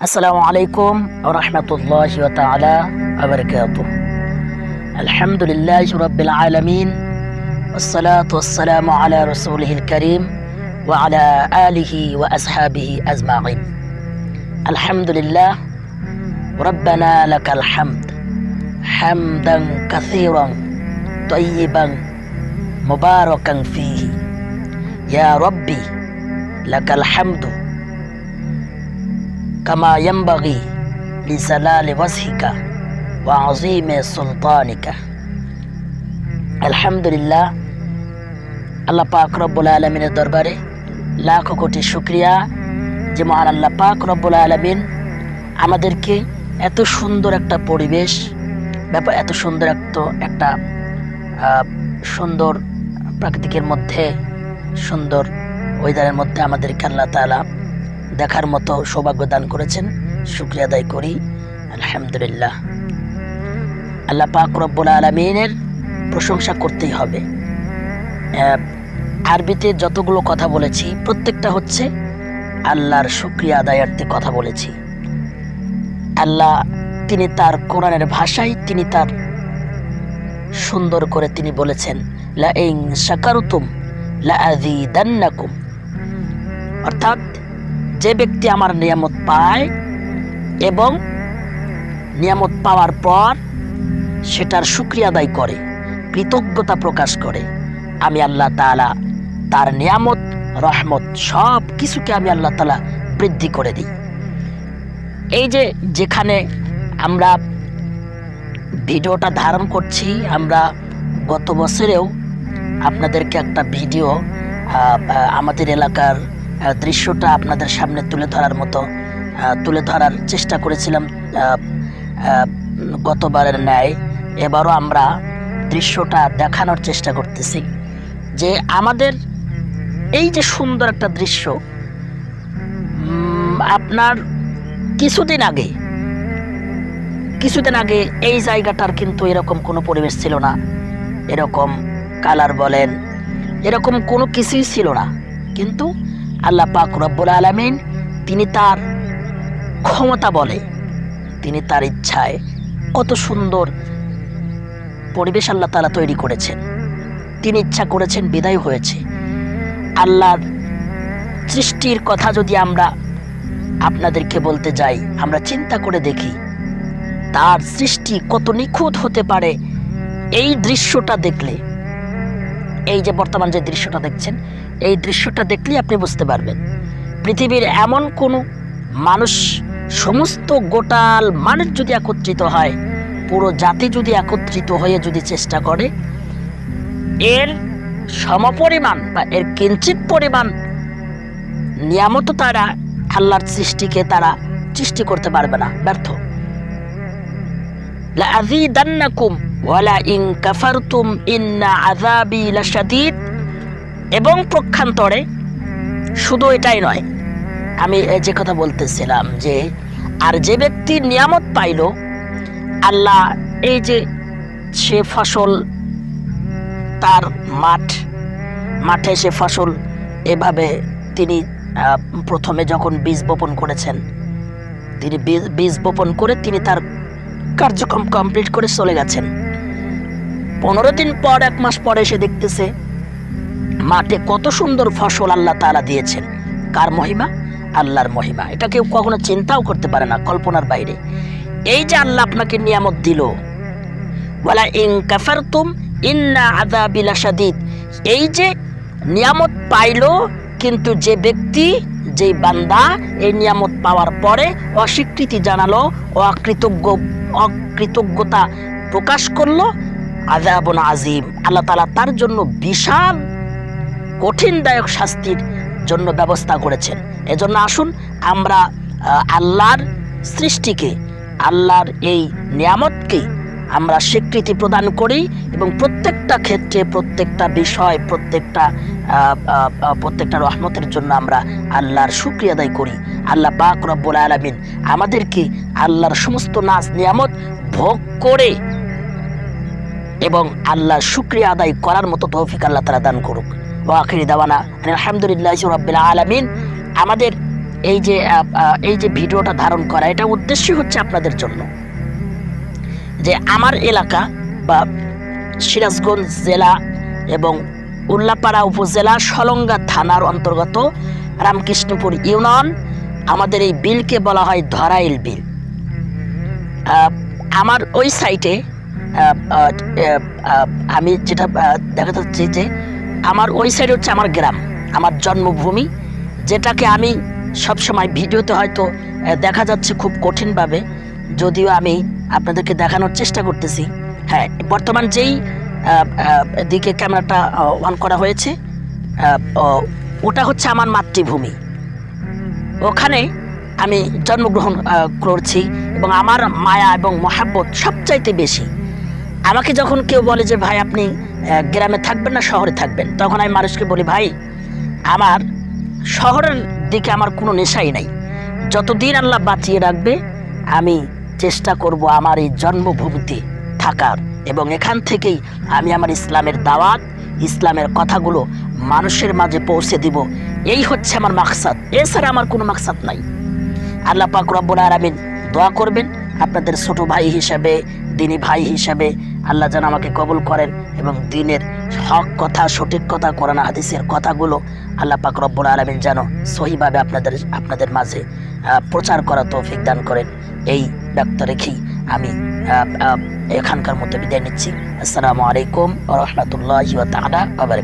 السلام عليكم ورحمة الله وتعالى وبركاته. الحمد لله رب العالمين والصلاة والسلام على رسوله الكريم وعلى آله وأصحابه أجمعين. الحمد لله ربنا لك الحمد حمدا كثيرا طيبا مباركا فيه. يا ربي لك الحمد কামা ইয়াম্বাগি লিসালালি ওয়াজহিকা ওয়া আজিমে সুলতানিকা আলহামদুলিল্লাহ, আল্লাহ পাক রব্বুল আলমিনের দরবারে লাখ কোটি শুক্রিয়া যে মহান আল্লাহ পাক রব্বুল আলমিন আমাদেরকে এত সুন্দর একটা পরিবেশ ব্যাপার এত সুন্দর একটা একটা সুন্দর প্রাকৃতিকের মধ্যে, সুন্দর ওয়েদারের মধ্যে আমাদেরকে আল্লাহ তালা দেখার মতো সৌভাগ্য দান করেছেন। শুক্রিয়া আদায় করি। আলহামদুলিল্লাহ। আল্লাহ পাক রব্বুল আলমিনের প্রশংসা করতেই হবে। আরবিতে যতগুলো কথা বলেছি, প্রত্যেকটা হচ্ছে আল্লাহর শুক্রিয়া আদায়ার্থে কথা বলেছি। আল্লাহ তিনি তার কোরআনের ভাষায় তিনি তার সুন্দর করে তিনি বলেছেন, লা ইং লা অর্থাৎ যে ব্যক্তি আমার নিয়ামত পায় এবং নিয়ামত পাওয়ার পর সেটার শুক্রিয়া আদায় করে, কৃতজ্ঞতা প্রকাশ করে। আমি আল্লাহ তাআলা তার নিয়ামত, রহমত সব কিছুকে আমি আল্লাহ তাআলা বৃদ্ধি করে দিই। এই যে যেখানে আমরা ভিডিওটা ধারণ করছি, আমরা গত বছরেও আপনাদেরকে একটা ভিডিও আমাদের এলাকার দৃশ্যটা আপনাদের সামনে তুলে ধরার মতো তুলে ধরার চেষ্টা করেছিলাম গতবারের ন্যায়। এবারও আমরা দৃশ্যটা দেখানোর চেষ্টা করতেছি যে আমাদের এই যে সুন্দর একটা দৃশ্য আপনার কিছুদিন আগে কিছুদিন আগে এই জায়গাটার কিন্তু এরকম কোনো পরিবেশ ছিল না। এরকম কালার বলেন, এরকম কোনো কিছুই ছিল না। কিন্তু আল্লাহ পাক রব্বুল আলমিন তিনি তার ক্ষমতা বলে, তিনি তার ইচ্ছায় কত সুন্দর পরিবেশ আল্লাহ তালা তৈরি করেছেন। তিনি ইচ্ছা করেছেন বিদায় হয়েছে। আল্লাহর সৃষ্টির কথা যদি আমরা আপনাদেরকে বলতে যাই, আমরা চিন্তা করে দেখি, তার সৃষ্টি কত নিখুঁত হতে পারে, এই দৃশ্যটা দেখলে এই যে বর্তমান যে দৃশ্যটা দেখছেন, এই দৃশ্যটা দেখলেই আপনি বুঝতে পারবেন। পৃথিবীর এমন কোনো মানুষ, সমস্ত গোটাল মানুষ যদি একত্রিত হয়, পুরো জাতি যদি একত্রিত হয়ে যদি চেষ্টা করে, এর সমপরিমাণ বা এর কিঞ্চিত পরিমাণ নিয়ামত তারা আল্লাহর সৃষ্টিকে তারা সৃষ্টি করতে পারবে না, ব্যর্থ। লাযীদান্নাকুম ওয়ালা ইন কাফারতুম ইন্না আযাবি লাশাদীদ। এবং প্রক্ষান্তরে শুধু এটাই নয়, আমি যে কথা বলতেছিলাম যে, আর যে ব্যক্তি নিয়ামত পাইল, আল্লাহ এই যে সে ফসল তার মাঠ, মাঠে সে ফসল এভাবে তিনি প্রথমে যখন বীজ বপন করেছেন, তিনি বীজ বপন করে তিনি তার কার্যক্রম কমপ্লিট করে চলে গেছেন। পনেরো দিন পর এক মাস পরে এসে দেখতেছে, মাঠে কত সুন্দর ফসল আল্লাহ তালা দিয়েছেন। কার মহিমা? আল্লাহর মহিমা। এটা কেউ কখনো চিন্তাও করতে পারে না কল্পনার বাইরে। এই যে আল্লাহ আপনাকে নিয়ামত দিল বলা ইন কাফারতুম ইন্না আদা লাশাদীদ। এই যে নিয়ামত পাইলো, কিন্তু যে ব্যক্তি যেই বান্দা এই নিয়ামত পাওয়ার পরে অস্বীকৃতি জানালো, অকৃতজ্ঞ, অকৃতজ্ঞতা প্রকাশ করল আজাবন আজিম আল্লাহ তালা তার জন্য বিশাল কঠিনদায়ক শাস্তির জন্য ব্যবস্থা করেছেন। এজন্য আসুন আমরা আল্লাহর সৃষ্টিকে, আল্লাহর এই নিয়ামতকে আমরা স্বীকৃতি প্রদান করি এবং প্রত্যেকটা ক্ষেত্রে প্রত্যেকটা বিষয়, প্রত্যেকটা প্রত্যেকটা রহমতের জন্য আমরা আল্লাহর শুক্রিয়া আদায় করি। আল্লাহ পাক রব্বুল আলমিন আমাদেরকে আল্লাহর সমস্ত নাচ নিয়ামত ভোগ করে এবং আল্লাহর শুক্রিয়া আদায় করার মতো তৌফিক আল্লাহ তারা দান করুক। ও আখিরি দাওয়ানা আলহামদুলিল্লাহ রব্বিল আলমিন। আমাদের এই যে এই যে ভিডিওটা ধারণ করা, এটা উদ্দেশ্য হচ্ছে আপনাদের জন্য। যে আমার এলাকা বা সিরাজগঞ্জ জেলা এবং উল্লাপাড়া উপজেলা সলঙ্গা থানার অন্তর্গত রামকৃষ্ণপুর ইউনিয়ন, আমাদের এই বিলকে বলা হয় ধরাইল বিল। আমার ওই সাইটে আমি যেটা দেখা যাচ্ছে যে আমার ওই সাইড হচ্ছে আমার গ্রাম, আমার জন্মভূমি, যেটাকে আমি সবসময় ভিডিওতে হয়তো দেখা যাচ্ছে খুব কঠিনভাবে। যদিও আমি আপনাদেরকে দেখানোর চেষ্টা করতেছি। হ্যাঁ বর্তমান যেই দিকে ক্যামেরাটা অন করা হয়েছে ওটা হচ্ছে আমার মাতৃভূমি। ওখানে আমি জন্মগ্রহণ করছি এবং আমার মায়া এবং মহাব্বত সবচাইতে বেশি। আমাকে যখন কেউ বলে যে, ভাই, আপনি গ্রামে থাকবেন না, শহরে থাকবেন? তখন আমি মানুষকে বলি, ভাই, আমার শহরের দিকে আমার কোনো নেশাই নাই। যতদিন আল্লাহ বাঁচিয়ে রাখবে, আমি চেষ্টা করব আমার এই জন্মভূমিতে থাকার। এবং এখান থেকেই আমি আমার ইসলামের দাওয়াত, ইসলামের কথাগুলো মানুষের মাঝে পৌঁছে দিব। এই হচ্ছে আমার মাকসাদ। এছাড়া আমার কোনো মাকসাদ নাই। আল্লাহ পাক রব্বুল আরামিন দোয়া করবেন, আপনাদের ছোট ভাই হিসাবে, দিনী ভাই হিসাবে আল্লাহ যেন আমাকে কবুল করেন এবং দিনের হক কথা, সঠিক কথা, কোরআন, হাদিসের কথাগুলো আল্লাহ পাক রব্বুল আলামিন যেন সহিভাবে আপনাদের আপনাদের মাঝে প্রচার করা তৌফিক দান করেন। এই ব্যক্ত রেখেই আমি এখানকার মতো বিদায় নিচ্ছি। আসসালামু আলাইকুম রহমতুল্লাহ তাআলা আবার